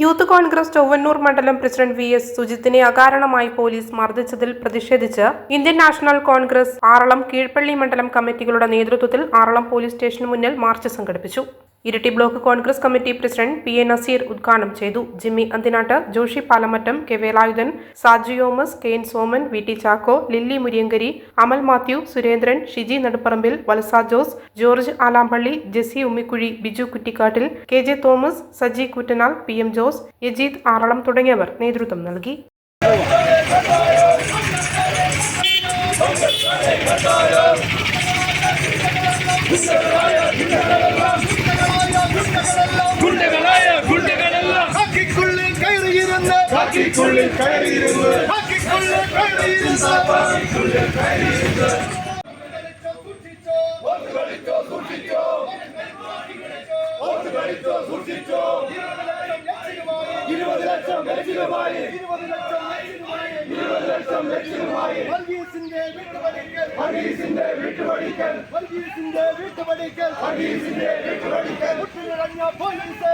Youth Congress Chowwannur മണ്ഡലം president V S സുജിത്തിനെ അകാരണമായി police മർദ്ദിച്ചതിൽ പ്രതിഷേധിച്ച് Indian national Congress Aralam Keezhpally മണ്ഡലം കമ്മിറ്റികളുടെ നേതൃത്വത്തിൽ ആറളം പോലീസ് സ്റ്റേഷന് മുന്നിൽ മാർച്ച് സംഘടിപ്പിച്ചു. Iritty block Congress committee president P A Naseer ഉദ്ഘാടനം ചെയ്തു. Jimmy Anthinattu Joshi Palamattam K Velayudhan Saju യോമസ് K N Soman V T Chacko Lilly Muriyankari Amal Mathew Surendran Shiji Naduparambil വലസ Jose George Alampally Jessy Ummikuzhi Biju Kuttikattil K J Thomas Saji Kuttanal P M Jose Yajeeth Aralam തുടങ്ങിയവർ നേതൃത്വം നൽകി. ഗുണ്ടകളായ കയറിയിരുന്ന്. ഹാക്കിക്കുള്ളിൽ കയറിയിരുന്നു. ഹാക്കിക്കുള്ളിൽ കയറിയിരുന്ന്. കളിച്ചോ സൂക്ഷിച്ചോ. ഓട്ട് കളിച്ചോ സൂക്ഷിച്ചോ. ഇരുപത് ലക്ഷം ലക്ഷ്യമായി. ഇരുപത് ലക്ഷം ലക്ഷ്യമായി. വർഗീസിന്റെ വീട്ടുപടിക്കൽ. ഹരീസിന്റെ വീട്ടുപടിക്കൽ. വർഗീസിന്റെ വീട്ടുപടിക്കൽ. ഹരീസിന്റെ വീട്ടുപടിക്കൽ. മുട്ടിലിറങ്ങിയ police